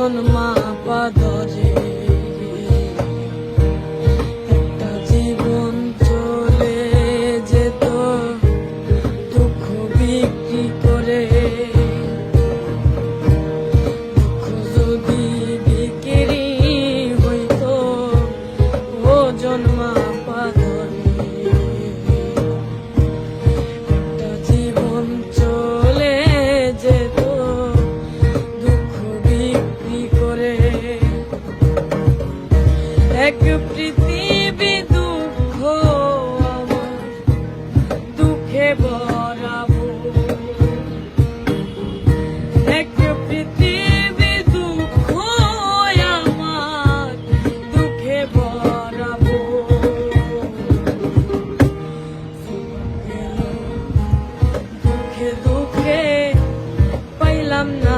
জন্মা পাদরে। জীবন চলে যেত দুঃখ বিক্রি করে। দুঃখ বিক্রি হইতো ও এক পৃথিবী দুঃখ আমার, দুঃখে ভরাবো। এক পৃথিবী দুঃখ আমার, দুঃখে ভরাবো। দুঃখে দুঃখে পাইলাম না।